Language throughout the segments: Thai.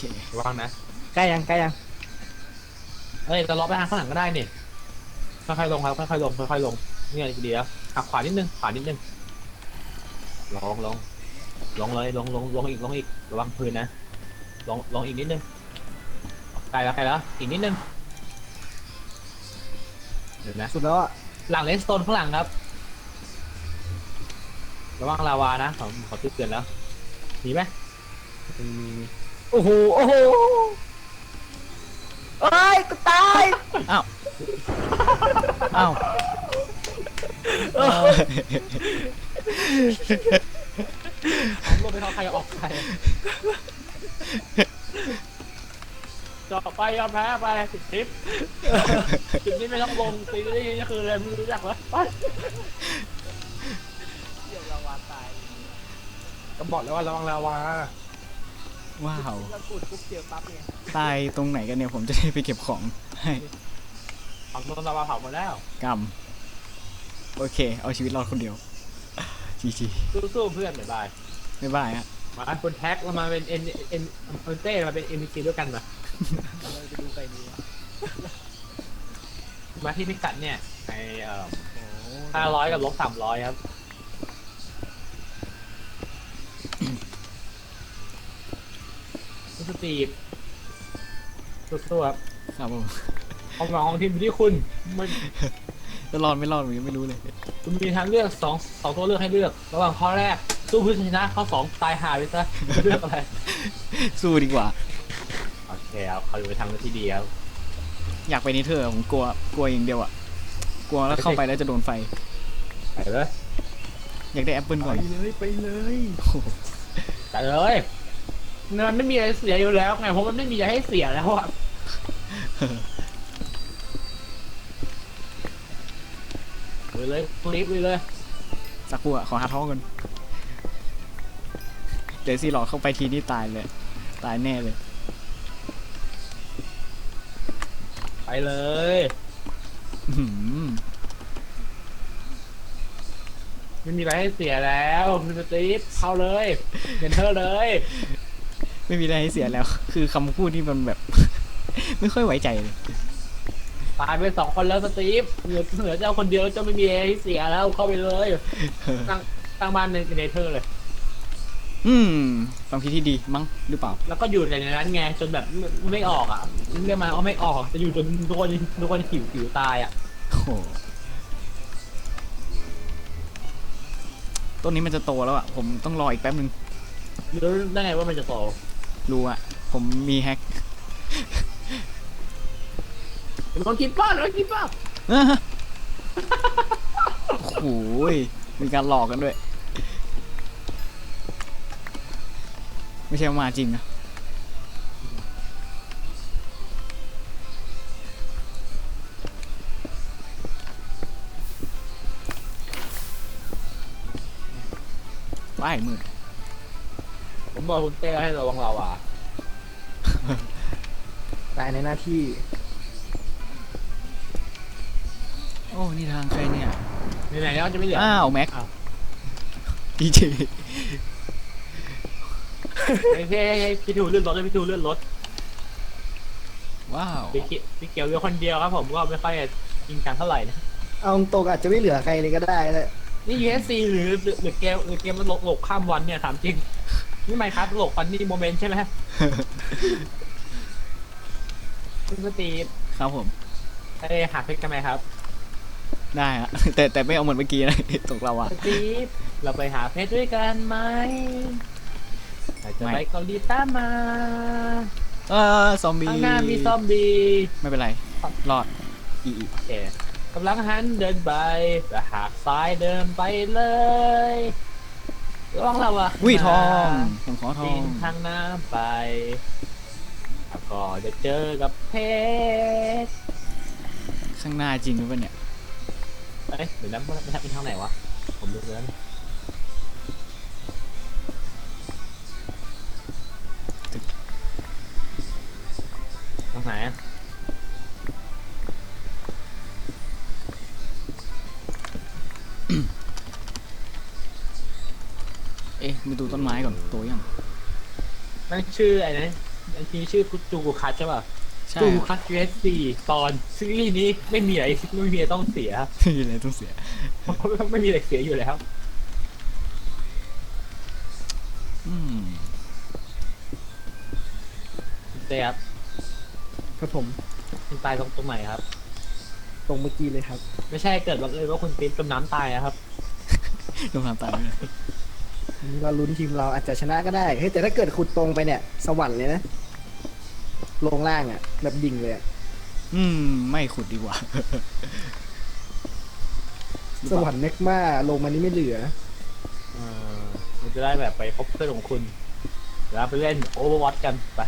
เคระวังนะใกล้ยังใกล้ยังเอ้ยจะล้อไปทางข้างหลังก็ได้นี่ค่อยๆลงครับค่อยๆลงค่อยๆลงเนี่ยเดียวหักขวานิดนึงขวานิดนึงลงลงลงเลยลงลงลงอีกลงอีกระวังพื้นนะลงลงอีกนิดนึงใกล้แล้วใกล้แล้วอีกนิดนึงเดี๋ยวนะสุดแล้วอะหลังเลนสโตนข้างหลังครับระวังลาวานะผมขอเตือนแล้วมีไหมมีมีมี โอ้โห โอ้โหเอ้ยกูตายอ้าวอ้าวผมลงไปเขาใครออกใครจบไปยอมแพ้ไปสิบทิปจุดนี้ไม่ต้องลงตีนี้นี่คืออะไรไม่รู้จักวะไปเดี๋ยวลาวาตายก็บอกแล้วว่าระวังลาวา ว้าวแล้วกูดปุ๊บเจอปั๊บไงตายตรงไหนกันเนี่ยผมจะได้ไปเก็บของให้ฝั่งโดนลาวาเผาหมดแล้วกรรมโอเค เอาชีวิตรอดคนเดียวจีจีสู้ๆเพื่อนบ๊ายบายบ๊ายบายฮะมาคนแท็กเรามาเป็นเอ็นเอ็นเอ็นเต้มาเป็นเอ็นซีด้วยกันมาเราจะดูไปนี้มาที่พิกัดเนี่ยไอเอ่อโอ้โหห้าร้อยกับลบสามร้อยครับคุณ สตีฟสู้ๆครับครับผมความหวังของทีมอยู่ที่คุณมันจะรอดไม่รอดผมยังไม่รู้เลย คุณมีทางเลือกสองสองตัวเลือกให้เลือก ระหว่างข้อแรก สู้เพื่อชนะข้อสองตายหาไปซะเลือกอะไร สู้ดีกว่า โอเคครับเขาอยู่ไปทางเลือกที่ดีครับอยากไปนิเธอร์ผมกลัวกลัวอย่างเดียวอะกลัวแล้วเข้าไปแล้วจะโดนไฟ ไปเลยอยากได้แอปเปิลก่อนเลยไปเลยโอ้โหไปเลย มันไม่มีอะไรเสียอยู่แล้วไงเพราะมันไม่มีอะไรให้เสียแล้วอะไปเลยคลิปไปเลยสักครู่อะขอหาท้องก่อนเดี๋ยวซีหลอกเข้าไปทีนี่ตายเลย ตายแน่เลยไปเลยอื้อหือไม่มีอะไรให้เสียแล้วคุณสตีฟเข้าเลยเมนเทอร์เลย ไม่มีอะไรให้เสียแล้ว คือคำพูดที่มันแบบ ไม่ค่อยไว้ใจเลยตายไปสองคนแล้วสตีฟเหลือเหลือเจ้าคนเดียวเจ้าไม่มีอะไรให้เสียแล้วเข้าไปเลยตั้งตั้งบ้านในเนเธอร์เลย อืมความคิดที่ดีมั้งหรือเปล่า แล้วก็อยู่ในนั้นไงจนแบบไม่ไม่ออกอะเรียกมาเอาไม่ออกจะอยู่จนทุกคนทุกคนหิวหิวตายอะโอ้โหต้นนี้มันจะโตแล้วอะผมต้องรออีกแป๊บนึง รู้ได้ไงว่ามันจะโต รู้อะผมมีแฮกเป็นคนคิดบ้านแล้วคิดบ้านโอ้โหยมีการหลอกกันด้วย ไม่ใช่ว่ามาจริงนะว้ายมืดผมบอกคุณเต้ให้ระวังเราอะ ตายในหน้าที่ โอ้ นี่ทางใครเนี่ย ไหนๆแล้วจะไม่เหลือ อ้าว แม็กอ้าว ดีเจไอ้เท่พี่ทูเลื่อนรถเลยพี่ทูเลื่อนรถว้าว พี่เกียวพี่เกียวเรือคนเดียวครับผมก็ไม่ค่อยจริงจังเท่าไหร่นะ เอาตรงๆอาจจะไม่เหลือใครเลยก็ได้เลยนี่ USC หรือหรือหรือเกมหรือเกมมันหลกหลกข้ามวันเนี่ยถามจริง นี่ไหมครับหลกฟันนี่โมเมนต์ใช่ไหม คุณสตีฟครับผม ไปหาเพชรกันไหมครับได้ฮะ แต่แต่ไม่เอาเหมือนเมื่อกี้นะ ตกเราอะ สตีฟเราไปหาเพชรด้วยกันไหมอาจจะไม่ ไปเกาหลีตามมาเออซอมบี้ข้างหน้ามีซอมบี้ไม่เป็นไร รอด อีอีโอเคกำลังหันเดินไปแต่หากซ้ายเดินไปเลยระวังเราอะวิทองผมขอทอปีงนทางน้ำไปแล้ว ก็จะเจอกับเพชรข้างหน้าจริงหรือเปล่าเนี่ยเอ้ยเดี๋ยวนั้นมันเป็นทางไหนวะ ผมดูแล้วนะทางไหนอะเอ๊ะมาดูต้นไม้ก่อนตัวยังนั่นชื่อไอ้นั่น อันที่ชื่อจูกูคัตใช่ป่ะใช่จูกูคัต USC ตอนซีรีส์นี้ไม่มีอะไรไม่มีอะไรต้องเสียไม่มีอะไรต้องเสียเพราะไม่มีอะไรเสียอยู่แล้วอืมเต้ครับครับผมคุณตายตรงตรงไหนครับ ตรงเมื่อกี้เลยครับ ไม่ใช่เกิดบังเอิญว่าคุณปิ๊นจมน้ำตายอะครับลงน้ำตายเลยอันนี้เราลุ้นทีมเราอาจจะชนะก็ได้เฮ้ยแต่ถ้าเกิดขุดตรงไปเนี่ย สวรรค์เลยนะ ลงล่างอะ แบบดิ่งเลยอะอืม ไม่ขุดดีกว่า สวรรค์เมกมาลงมานี่ไม่เหลือ เออมันจะได้แบบไปพบเพื่อนของคุณแล้วไปเล่นโอเวอร์วอตกันไป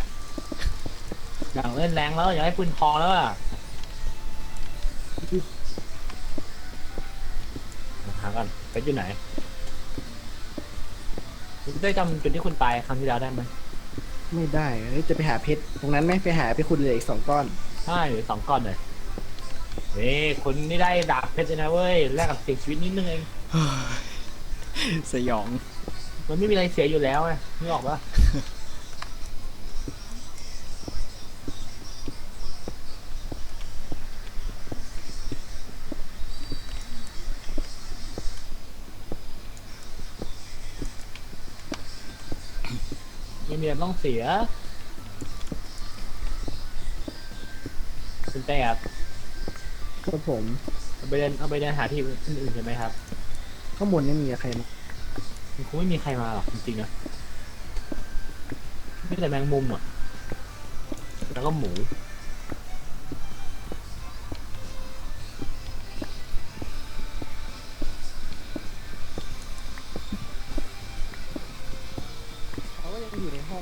อย่างเล่นแรงแล้ว อยากให้ปืนทองแล้วอะหากันไปอยู่ไหนคุณได้จำจุดที่คุณตายครั้งที่แล้วได้ไหม ไม่ได้เฮ้ยจะไปหาเพชรตรงนั้นไหมไปหาไปขุดเหลยอีกสองก้อน ใช่หรือสองก้อนเลยเฮ้ยคุณนี่ได้ดาบเพชรเลยนะเว้ยแลกกับเสียชีวิตนิดนึงเองสยอง มันไม่มีอะไรเสียอยู่แล้วไงนึกออกปะ ไม่มีอะไร ต้องเสียคุณเต้ครับครับผมเอาไปเดินเอาไปเดินหาที่อื่นๆใช่ไหมครับข้างบนไม่มีใครมามันคงไม่มีใครมาหรอกจริงๆนะมีแต่แมงมุมอะแล้วก็หมู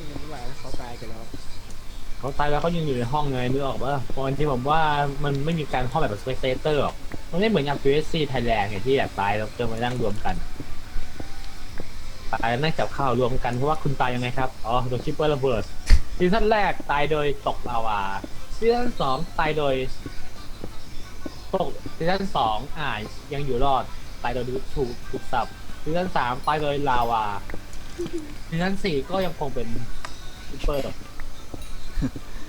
อยู่ในห้องกันนี่หว่าเขาตายกันแล้วเขาตายแล้วเขายังอยู่ในห้องไงนึกออกปะเพราะจริงๆผมว่ามันไม่มีการห้องแบบสเปกเตอร์หรอกมันไม่เหมือนอย่าง PSC Thailand ไงที่แบบตายแล้วจอมานั่งรวมกันตายนั่งจับข้าวรวมกันเพราะว่าคุณตายยังไงครับ อ๋อโดนชิปเปอร์ระเบิดซีซั่นแรกตายโดยตกลาวาซีซั่นสองตายโดยตกซีซั่นสองอ่ายังอยู่รอด ตายโดยถูกถูกสับซีซั่นสามตายโดยลาวา ซีซั่นสี่ก็ยังคงเป็นชิปเปอร์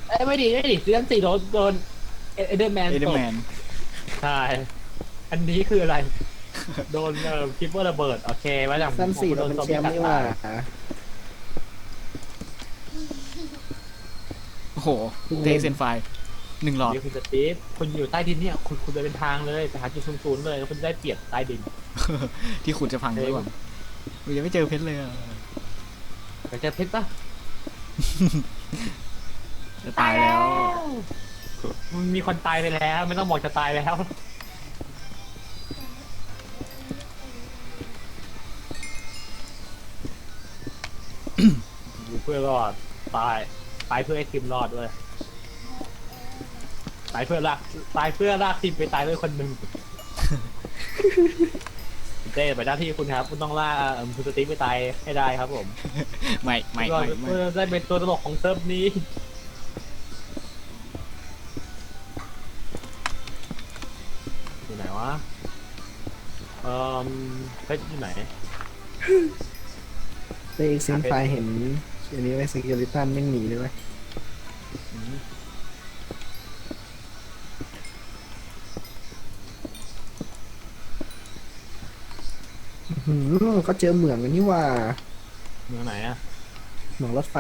เอ้ยไม่ดีไม่ดีซีซั่นสี่โดนโดนเอเดอร์แมนเอเดอตร์กแมนใช่อันนี้คืออะไร โดนเอ่อคิปเปอร์ระเบิด โอเคมาจากสั้นสี่เราเป็นแชมป์นี่หว่าโอ้โหเทคเซนไฟหนึ่งหลอดเดี๋ยวคุณสตีฟคุณอยู่ใต้ดินเนี่ยคุณคุณเดินเป็นทางเลยไปหาจุดศูนย์ๆเลยแล้วคุณจะได้เปรียบใต้ดิน ที่ขุดจะพังด้วยวะกูยังไม่เจอเพชรเลยอะ แต่เจอเพชรปะ จะตายแล้วมันมีคนตายไปแล้ว ไม่ต้องบอกจะตายแล้ว อยู่เพื่อรอด ตาย ตายเพื่อให้ทีมรอดด้วย ตายเพื่อลากตายเพื่อลากทีมไปตายด้วยคนหนึ่ง คุณเต้ไปหน้าที่คุณครับ คุณต้องล่ากเอิ่มคุณสตีฟไปตายให้ได้ครับผมไม่ไม่เพื่อไม่ไม่เพื่อได้เป็นตัวตลกของเซิร์ฟนี้ อยู่ไหนวะเอ่อเพชรอยู่ไหนเอ็กเซนไฟเห็นอันนี้ไว้สกิลิตันไม่งหนีเลยเว้ยอืม หืมก็เจอเหมืองกันนี่หว่าเมืองไหนอะเหมืองรถไฟ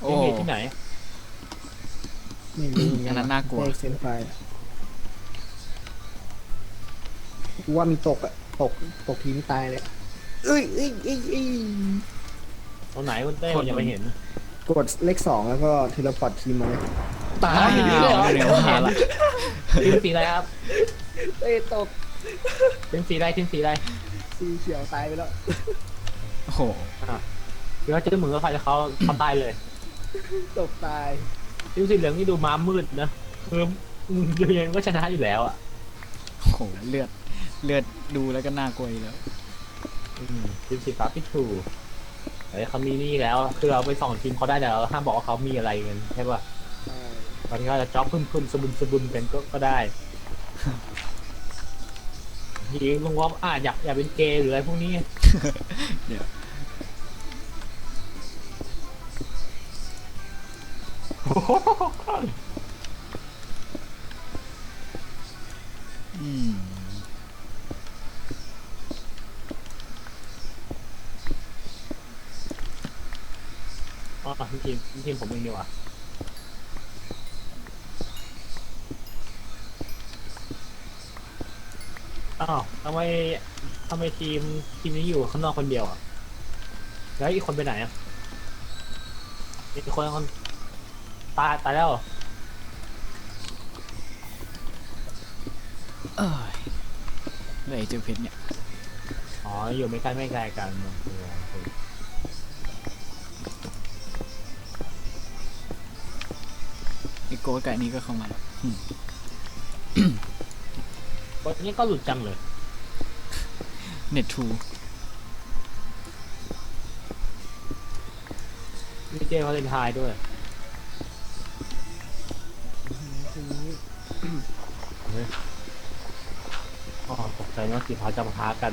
โอ้ ที่ไหนที่ไหน ไม่รู้เหมือันนั้นน่ากลัวเอ็กเซนไฟว่ามีตกอะตกตกทีนี่ตายเลยเอ้ยเอ้ยเอ้ยเอ้ยตรงไหนคุณเต้ผมยังไม่เห็น กดเลขสองแล้วก็เทเลพอร์ตทีมมาเลยตาอ้าวยอย่างนี้เลยเหรอเร็วมาละทีมสีอะไรครับเอ้ยตกทีมสีอะไรทีมสีอะไร สีเขียวตายไปแล้ว โอ้โหคือเขาเจอเหมือนรถไฟแล้วเขาเขาตายเลยตกตายทีมสีเหลืองนี่ดูม้ามืดนะคือยังไงก็ชนะอยู่แล้วอะโอ้โหเลือดเลือดดูแล้วก็น่ากลัวอยู่แล้วอืมทีมสีฟ้าพี่ถูเฮ้ยเขามีนี่แล้ว คือเราไปส่องทีมเขาได้แต่เราห้ามบอกว่าเขามีอะไรกันใช่ป่ะตอนนี้ก็จะจ็อบพึ่มพึ่มสะบุนสะบุนกันก็ก็ได้ ยิงลงว่าอ่าอยากอยากเป็นเกย์หรืออะไรพวกนี้เดี๋ยวอืมอ๋อทีมทีมผมเองดีกว่าอ้าวทำ ไมทำไมทีมทีมนี้อยู่ข้างนอกคนเดียวอะแล้วอีกคนไปไหนอะอีกคนคนตายตายแล้วเหรอเอ้ยเลยเจอเพชรเนี่ยอ๋ออยู่ไม่ใกล้ไม่ไกลกันโอเคโอเคไอ้โกดกับอันนี้ก็เข้ามาแล้วอืมวันนี้ก็หลุดจังเลย เน็ตทูมีเจวาเลนไทน์ด้วย อ๋อตกใจว่าสีฟ้าจะมาท้ากัน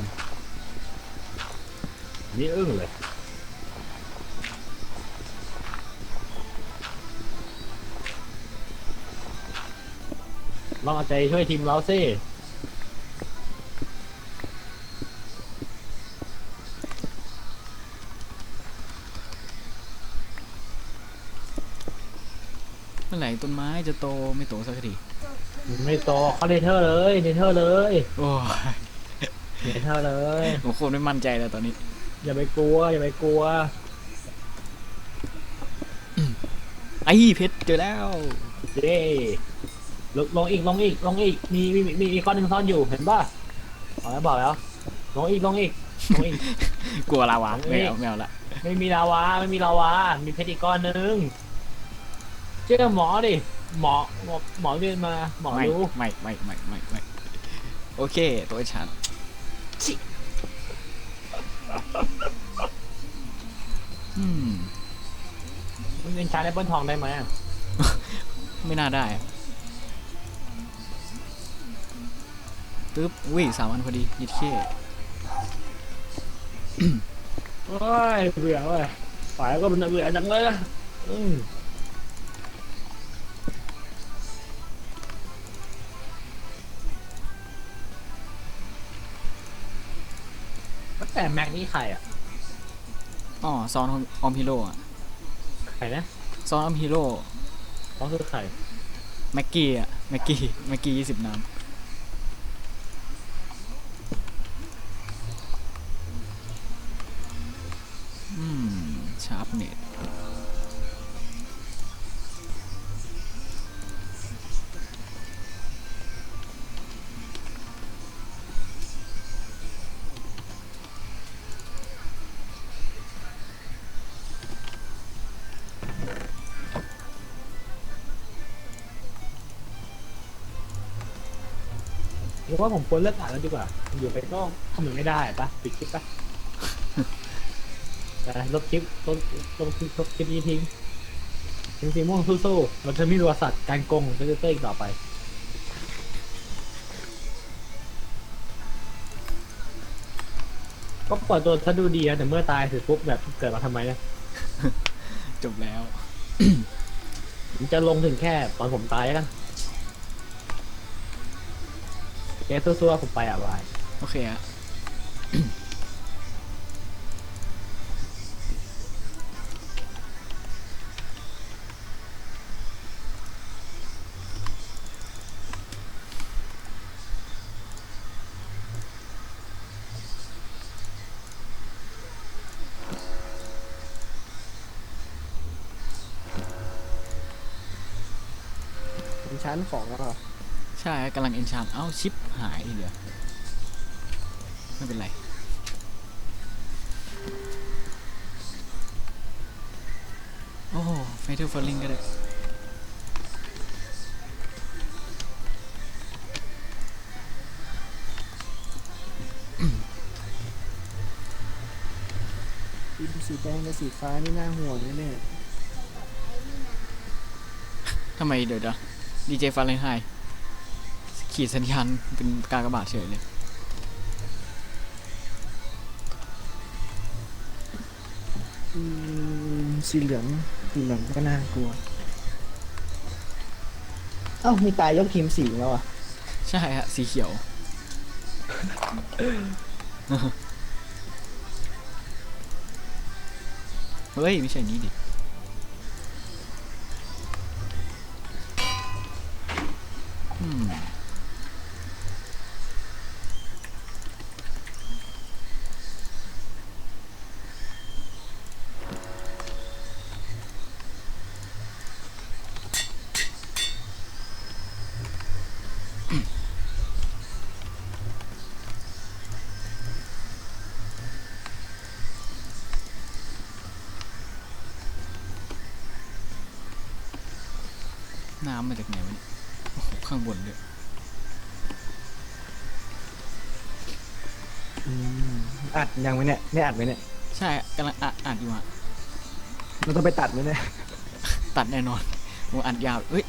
นี่อึ้งเลย ลองเอาใจช่วยทีมเราสิ ต้นไม้จะโตไม่โตสักทีไม่โตเขาเนเธอร์เลยเนเธอร์เลยโอ้ยเนเธอร์เลยผมโคตรไม่มั่นใจแล้วตอนนี้ อย่าไปกลัว อย่าไปกลัวไอ้เพชรเจอแล้วเย้ลงลงอีกลงอีกลงอีกมีมีมีมีก้อนหนึ่งซ่อนอยู่เห็นป่ะบอกแล้วบอกแล้วลงอีกลงอีกลงอีก กลัวลาวาเฮ้ไม่ยเอาไม่เอาละไม่มีลาวาไม่มีลาวามีเพชรอีกก้อนหนึ่งเชื่อหมอดิหมอหมอหมอเรียนมาหมอไม่รู้ไม่ไม่ไม่ไม่ไม่โอเค ตัวฉันอืมมันเป็นชาร์แอปเปิลทองได้ไหมอะไม่น่าได้อะตึ๊บอุ้ยสามอันพอดียิดเข้โอ้ยเบื่อเว้ยฝ่ายก็มันเบื่อจังเลยนะอืม แต่แม็กนี่ใครอะอ๋อซอนออมฮีโร่อะใครนะซอนออมฮีโร่เขาคือใคร แม็กกี้อะแม็กกี้ แม็กกี้ยี่สิบน้ำ หรือว่าผมควรเลิกอ่านแล้วดีกว่า อยู่ไปก็ทำมันไม่ได้ปะปิดคลิปปะแต่ลบคลิปลบลบคลิปลบคลิปนี้ทิ้งทิ้งสีม่วงสู้ๆเราจะไม่รู้ว่าสัตว์การโกงของเซนเตอร์อีกต่อไป ก็เปิดตัวซะดูดีนะแต่เมื่อตายเสร็จปุ๊บแบบเกิดมาทำไมนะจบแล้ว ผมจะลงถึงแค่ตอนผมตายแล้วกัน แกสู้ๆผมไปอะบายโอเคอะเป็นชั้นของแล้วเหรอ ใช่กำลังเอนชานเอ้าชิป หายทีเดียวไม่เป็นไรโอ้ไฟเทอร์ฟอลลิงก็ได้ทีมสีแดงกับสีฟ้านี่น่าห่วงนะเนี่ยทำไมเดี๋ยวนะดีเจฟันเลนไฮ ขีดสัญญาณเป็นกากบาทเฉยเลยอืมสีเหลืองสีเหลืองก็น่ากลัว เอ้ามีตายยกทีมสีแล้วอะใช่ฮะสีเขียว เฮ้ย ไม่ใช่นี้ดิ น้ำมาจากไหนวะเนี่ยโอ้โหข้างบนเลยอืมอัดยังไหมเนี่ยเนี่ยอัดไหมเนี่ยใช่กำลังอัดอัดอยู่อะเราต้องไปตัดไหมเนี่ย ตัดแน่นอนโอ้อัดยาวเฮ้ย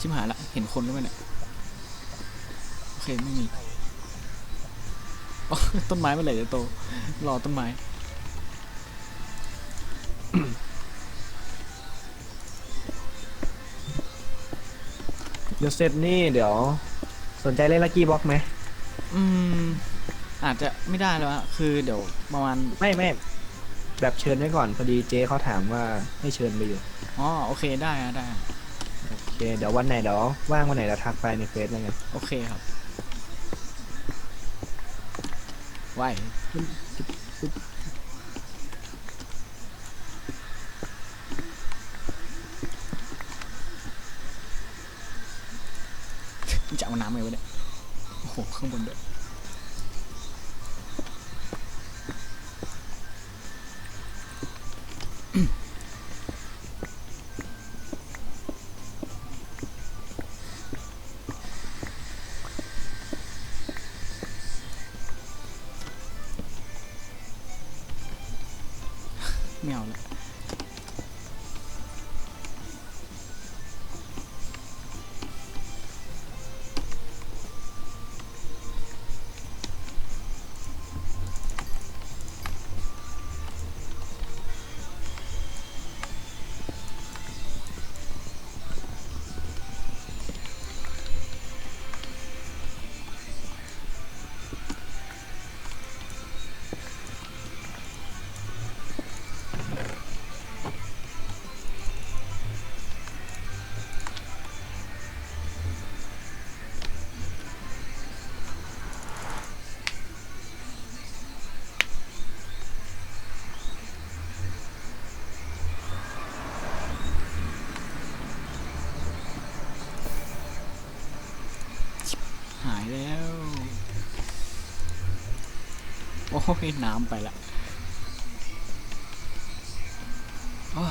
ชิมหายละเห็นคนด้วยไหมเนี่ยโอเคไม่มีอ๋อต้นไม้เมื่อไหร่จะโตรอต้นไม้ ดี๋ยวเสร็จนี่เดี๋ยว สนใจเล่นลักกี้บ็อกไหมอืม อาจจะไม่ได้แล้วอะคือเดี๋ยวประมาณไม่ไม่แบบเชิญไว้ก่อนพอดีเจ๊เขาถามว่าให้เชิญไปอยู่อ๋อโอเคได้อะได้อะโอเคเดี๋ยววันไหนเดี๋ยวว่างวันไหนเราทักไปในเฟซแล้วกันโอเคครับไหว จ โอ้ยน้ำไปละโอ้